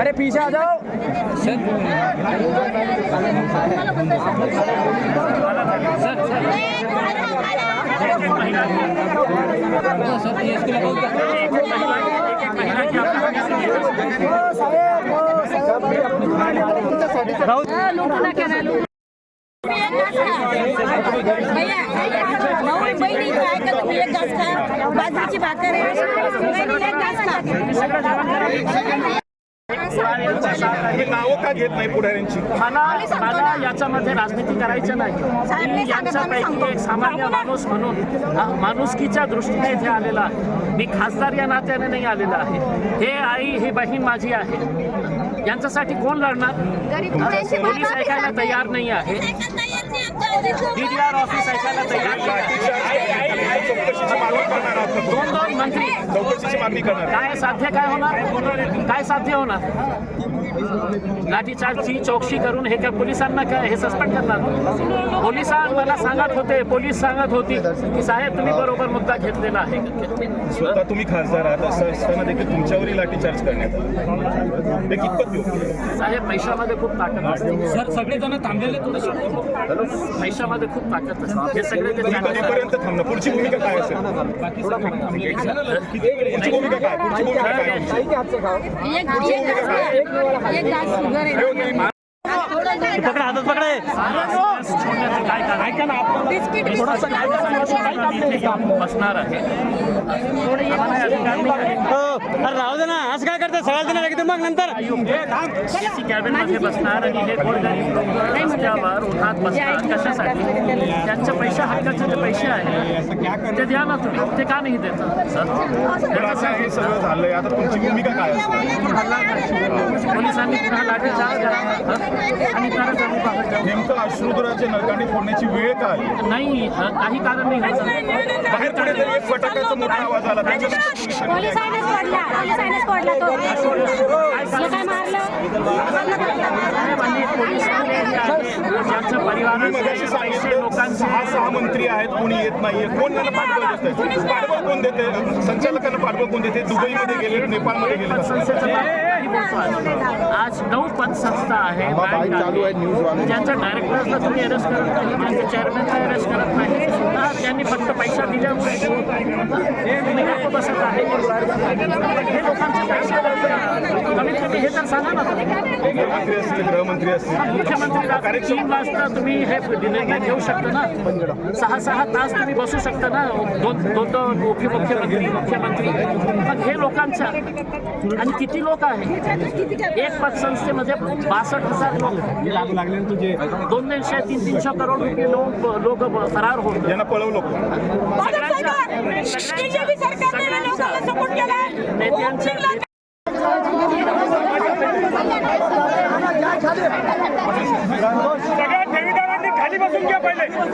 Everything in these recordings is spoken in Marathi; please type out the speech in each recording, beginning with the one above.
अरे पीछे आ जाओ। भैया भाऊ बहिणी काय का एक घास खा. बाजरीची भाकर आहे. नावं का घेत नाही पुढाऱ्यांची मला मला याच्यामध्ये राजनीती करायचं नाही. यांच्यापैकी. एक सामान्य माणूस म्हणून माणुसकीच्या दृष्टीने इथे आलेला आहे. मी खासदार या नात्याने नाही आलेला आहे. हे आई ही बहीण माझी आहे. यांच्यासाठी कोण लढणार? पोलीस ऐकायला तयार नाही आहे. डीडीआर ऑफिस ऐकायला तयार नाही आहे. चौकशीची मागणी करणार आहात का दोन दोन मंत्री? चौकशीची मागणी करणार. काय साध्य काय होणार? काय साध्य होणार? लाठीचार्जची चौकशी करून हे काय पोलिसांना काय हे सस्पेंड करणार. पोलिसां मला सांगत होते पोलीस सांगत होती की साहेब तुम्ही बरोबर मुद्दा घेतलेला आहे. स्वतः तुम्ही खासदार आहात असं असताना देखील तुमच्यावरही लाठीचार्ज करण्यात आला. हे कितपत योग्य? साहेब पैशामध्ये खूप ताकद असते. सर सगळेजण थांबलेले पैशामध्ये खूप ताकद असते. हे सगळे कधीपर्यंत थांबणार? पुढची भूमिका काय असेल? पुढची भूमिका काय? पुढची भूमिका काय? एक घास शुगर आहे. पकडा हातात पकडे. ऐका ना इथे बसणार आहे. आहे. हो अरे राहू दे ना. असं काय करते सगळ्या जण एकदम मग नंतर. एसी कॅबिनमध्ये बसणार आणि हे गोरगरीब लोक रस्त्यावर उन्हात बसतात कशासाठी? त्यांचे पैसे हक्काचे ते पैसे आहेत ते द्या ना तुम्ही. ते का नाही देत? सर? पण हे सगळं झालंय. आता तुमची भूमिका काय पोलिसांनी पुन्हा लाठीचार्ज करावा आणि. नेमकं अश्रुधुराचे नरकांडी फोडण्याची वेळ का आली नाही काही कारण नाही. होतं. बाहेर कुठेतरी एक फटाक्याचा मोठा आवाज आला. त्याच्यानंतर आहे, परिवाराचे मगाशी सांगितलं लोकांचे सहा सहा मंत्री आहेत कोणी येत नाहीये. कोण त्यांना पाठबळ देत पाठबळ कोण देते संचालकांना पाठबळ कोण देते दुबईमध्ये गेले नेपाळमध्ये गेले आज. नऊ पतसंस्था आहे. बँक आहे. ज्यांच्या डायरेक्टर्सला तुम्ही अरेस्ट करत नाही ज्यांच्या चेअरमॅनला अरेस्ट करत नाही हा, त्यांनी फक्त पैसा दिल्यामुळे तुम्ही गप्प बसत आहे. हे लोकांचे पैसे कमीत कमी हे तर सांगा ना. असतील गृहमंत्री असतील. मुख्यमंत्री तीन वाजता तुम्ही हे निर्णय घेऊ शकता ना. सहा सहा तास तुम्ही बसू शकता ना. दोन दोन दोन उपमुख्यमंत्री मुख्यमंत्री पण हे लोकांच्या आणि किती लोक आहेत एक पतसंस्थेमध्ये बासष्ट हजार लोक. दोन दोनशे तीन तीनशे करोड रुपये लोक लोक फरार होत यांना पळवलं कोण सगळ्यांच्या नेत्यांच्या सगळ्या ठेवीदारांनी खाली बसून घ्या पहिले. जो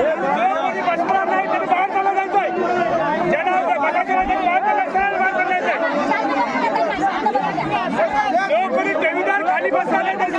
कोणी बसणार नाही त्यांनी बाहेर चालला जायचंय. ज्यांना बसायचं नाही त्यांनी बाहेर चालला सरळ बाहेर चालला जायचंय. जो कोणी ठेवीदार खाली बसणार नाही त्यांनी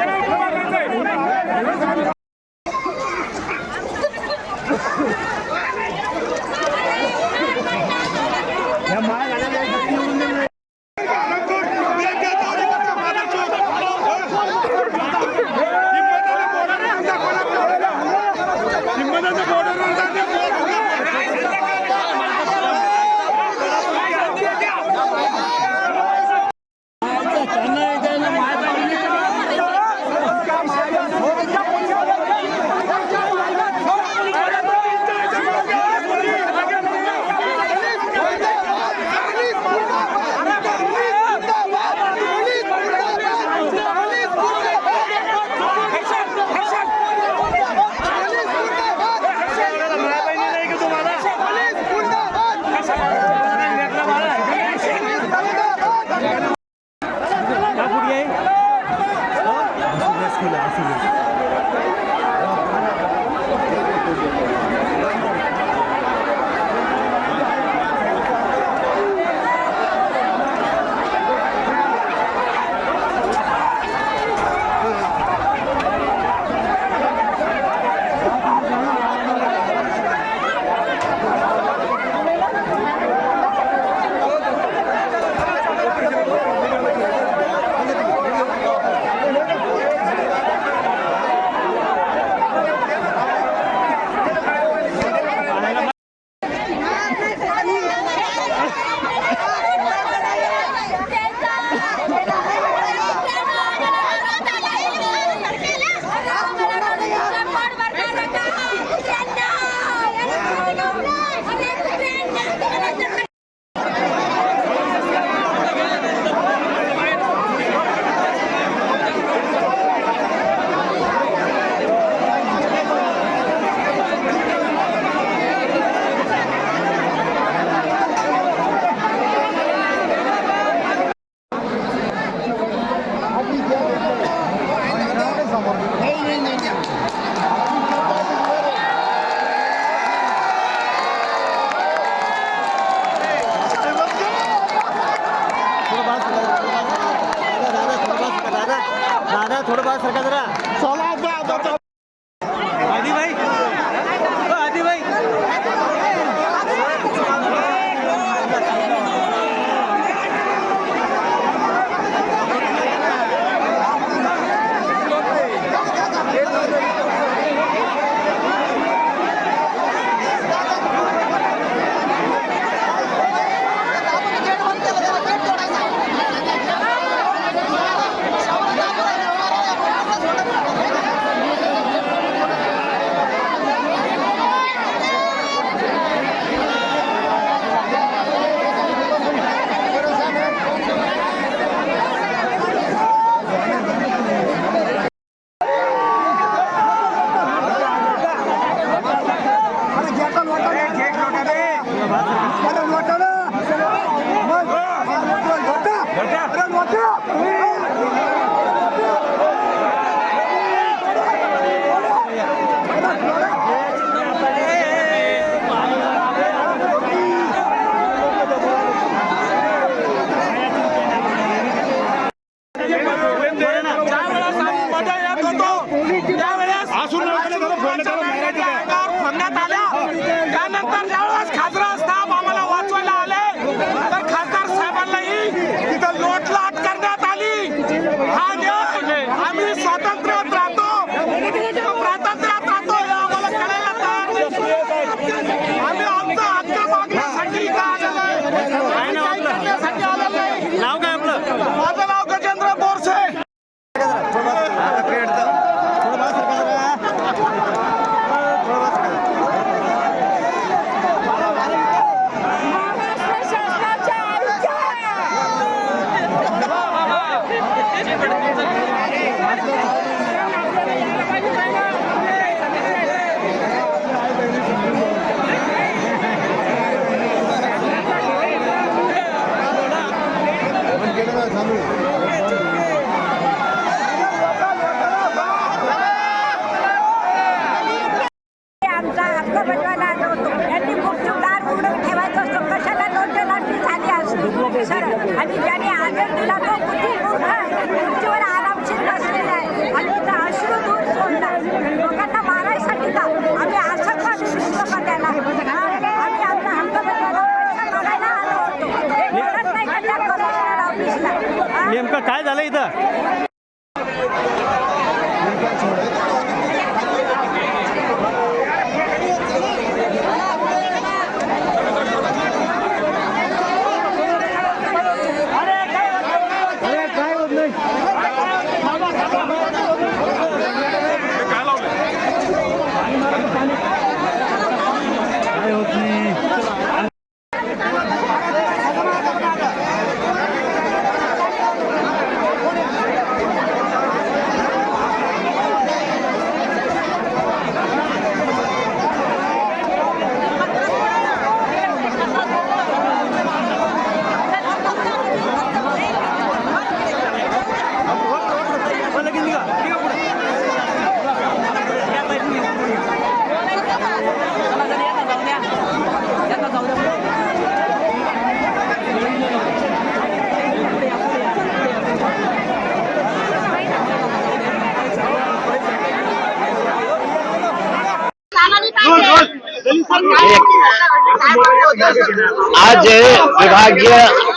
आज विभागीय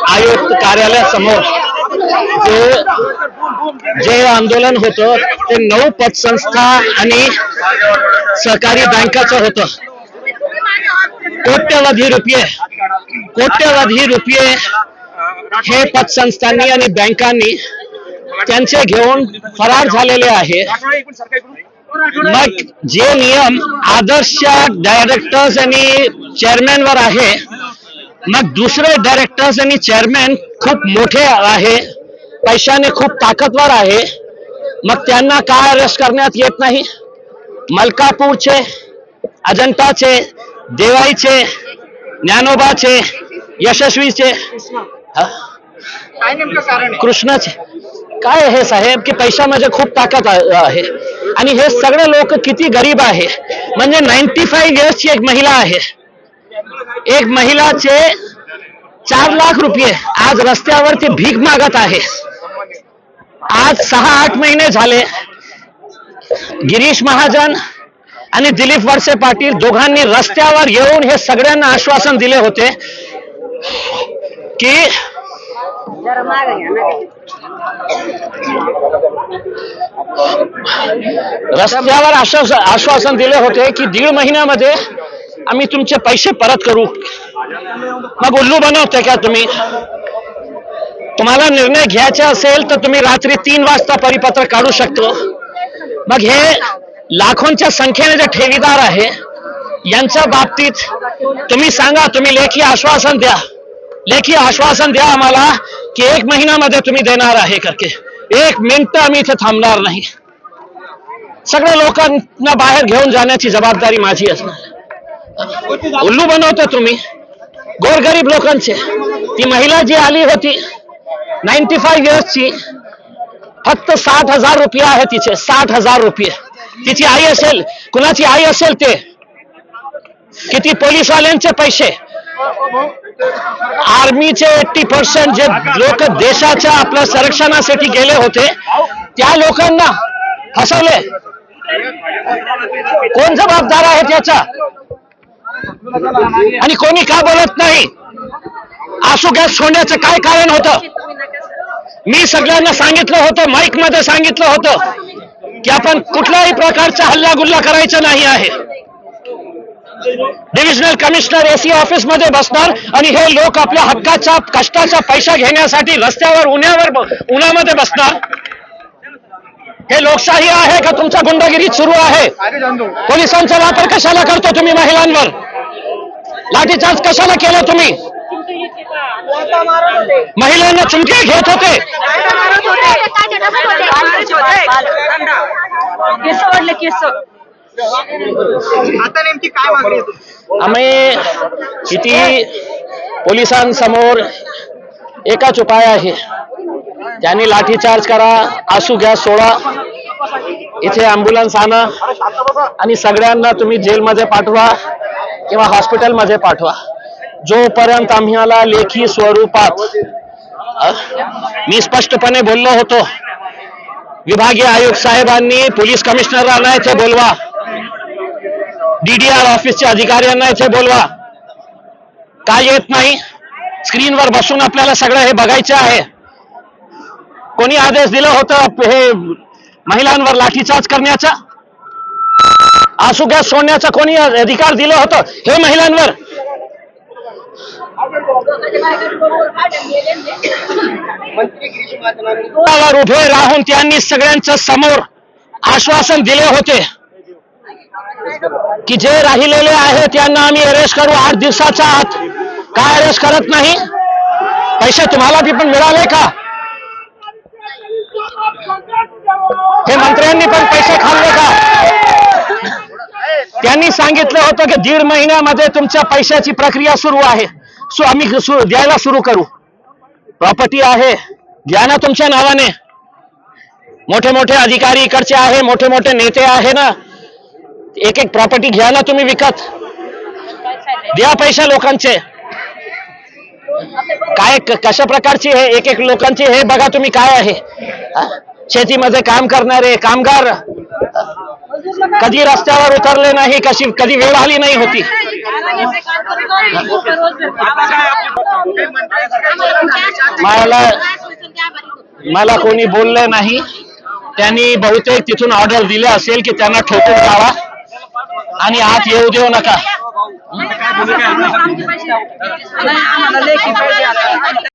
आयुक्त कार्यालयासमोर जे जे आंदोलन होतं ते नऊ पतसंस्था आणि सहकारी बँकाचं होतं. कोट्यवधी रुपये कोट्यवधी रुपये हे पतसंस्थांनी आणि बँकांनी त्यांचे घेऊन फरार झालेले आहे. मग जे नियम आदर्श डायरेक्टर्स आणि चेअरमॅन वर आहे मग दुसरे डायरेक्टर्स आणि चेअरमॅन खूप मोठे आहे पैशाने खूप ताकदवर आहे मग त्यांना काय अरेस्ट करण्यात येत नाही? मलकापूरचे अजंताचे देवाईचे ज्ञानोबाचे यशस्वीचे? कृष्णाचे. काय हे साहेब? की पैशामध्ये खूप ताकद आहे. आणि हे सगळे लोक किती गरीब आहे. म्हणजे नाईन्टी फाईव्ह इयर्सची एक महिला आहे. एक महिलाचे चार लाख रुपये आज रस्त्यावरती भीक मागत आहे. आज सहा आठ महिने झाले. गिरीश महाजन आणि दिलीप वळसे पाटील दोघांनी रस्त्यावर येऊन हे सगळ्यांना आश्वासन दिले होते की रस्त्यावर आश्वास आश्वासन दिले होते की दीड महिन्यामध्ये आम्ही तुमचे पैसे परत करू. मग उल्लू बनवते का तुम्ही? तुम्हाला निर्णय घ्यायचा असेल तर तुम्ही रात्री तीन वाजता परिपत्र काढू शकतो. मग हे लाखोंच्या संख्येने जे ठेवीदार आहे यांच्या बाबतीत तुम्ही सांगा तुम्ही लेखी आश्वासन द्या. लेखी आश्वासन द्या आम्हाला. की एक महिन्यामध्ये तुम्ही देणार आहे करके एक मिनिट आम्ही इथे थांबणार नाही। सगळ्या लोकांना बाहेर घेऊन जाण्याची जबाबदारी माझी असणार उल्लू बनवता तुम्ही। गोरगरीब लोकांचे। ती महिला जी आली होती नाईन्टी फाईव्ह इयर्सची फक्त साठ हजार रुपये आहे तिचे साठ हजार रुपये। तिची आई असेल कुणाची आई असेल ते? किती पोलीसवाल्यांचे पैसे? आर्मीचे एट्टी पर्सेंट जे लोक देशाच्या आपल्या संरक्षणासाठी गेले होते त्या लोकांना फसवले. कोण जबाबदार आहे त्याचा? आणि कोणी का बोलत नाही? आसू गॅस सोडण्याचं काय कारण होतं? मी सगळ्यांना सांगितलं होतं माईकमध्ये सांगितलं होतं की आपण कुठल्याही प्रकारचा हल्ला गुल्ला करायचा नाही आहे. डिव्हिजनल कमिशनर एसी ऑफिसमध्ये बसणार आणि हे लोक आपल्या हक्काचा कष्टाचा पैसा घेण्यासाठी रस्त्यावर उन्हावर उन्हामध्ये बसणार. हे लोकशाही आहे का तुमचा गुंडगिरी सुरू आहे? पोलिसांचा वापर कशाला करतो तुम्ही महिलांवर? लाठीचार्ज कशाला केला तुम्ही? महिलांना चुमके घेत होते. आता नेमकी काय मागणी आम्ही किती पोलिसांसमोर एकाच उपाय आहे. त्यांनी लाठीचार्ज करा आसू गॅस सोडा. इथे अँब्युलन्स आणा. आणि सगळ्यांना तुम्ही जेलमध्ये पाठवा किंवा हॉस्पिटलमध्ये पाठवा. जोपर्यंत आम्हाला लेखी स्वरूपात मी स्पष्टपणे बोललो होतो. विभागीय आयुक्त साहेबांनी पोलीस कमिशनरांना इथे बोलवा. डीडीआर ऑफिसच्या अधिकाऱ्यांना इथे बोलवा. काय येत नाही? स्क्रीनवर बसून आपल्याला सगळं हे बघायचं आहे. कोणी आदेश दिलं होतं हे महिलांवर लाठीचार्ज करण्याचा? आसू गॅस सोडण्याचा कोणी अधिकार दिलं होतं हे महिलांवर? उभे राहून त्यांनी सगळ्यांच्या समोर आश्वासन दिले होते. की जे राहिलेले आहेत त्यांना आम्ही अरेस्ट करू आठ दिवसाच्या आत. काय अरेस्ट करत नाही? पैसे तुम्हाला ती पण मिळाले का? हे मंत्र्यांनी पण पैसे खाल्ले का? त्यांनी सांगितलं होतं की दीड महिन्यामध्ये तुमच्या पैशाची प्रक्रिया सुरू आहे. सो आम्ही सु- द्यायला सुरू करू. प्रॉपर्टी आहे. घ्या ना तुमच्या नावाने. मोठे मोठे अधिकारी इकडचे आहे मोठे मोठे नेते आहे ना. एक एक प्रॉपर्टी घ्या ना तुम्ही विकत. द्या पैसे लोकांचे. काय कशा प्रकारची हे एक एक लोकांची हे बघा तुम्ही काय आहे. शेतीमध्ये काम करणारे कामगार. कधी रस्त्यावर उतरले नाही कशी कधी वेळ आली नाही होती. मला मला कोणी बोललं नाही. त्यांनी बहुतेक तिथून ऑर्डर दिले असेल की त्यांना ठोकून जावा. आणि आत येऊ देऊ नका.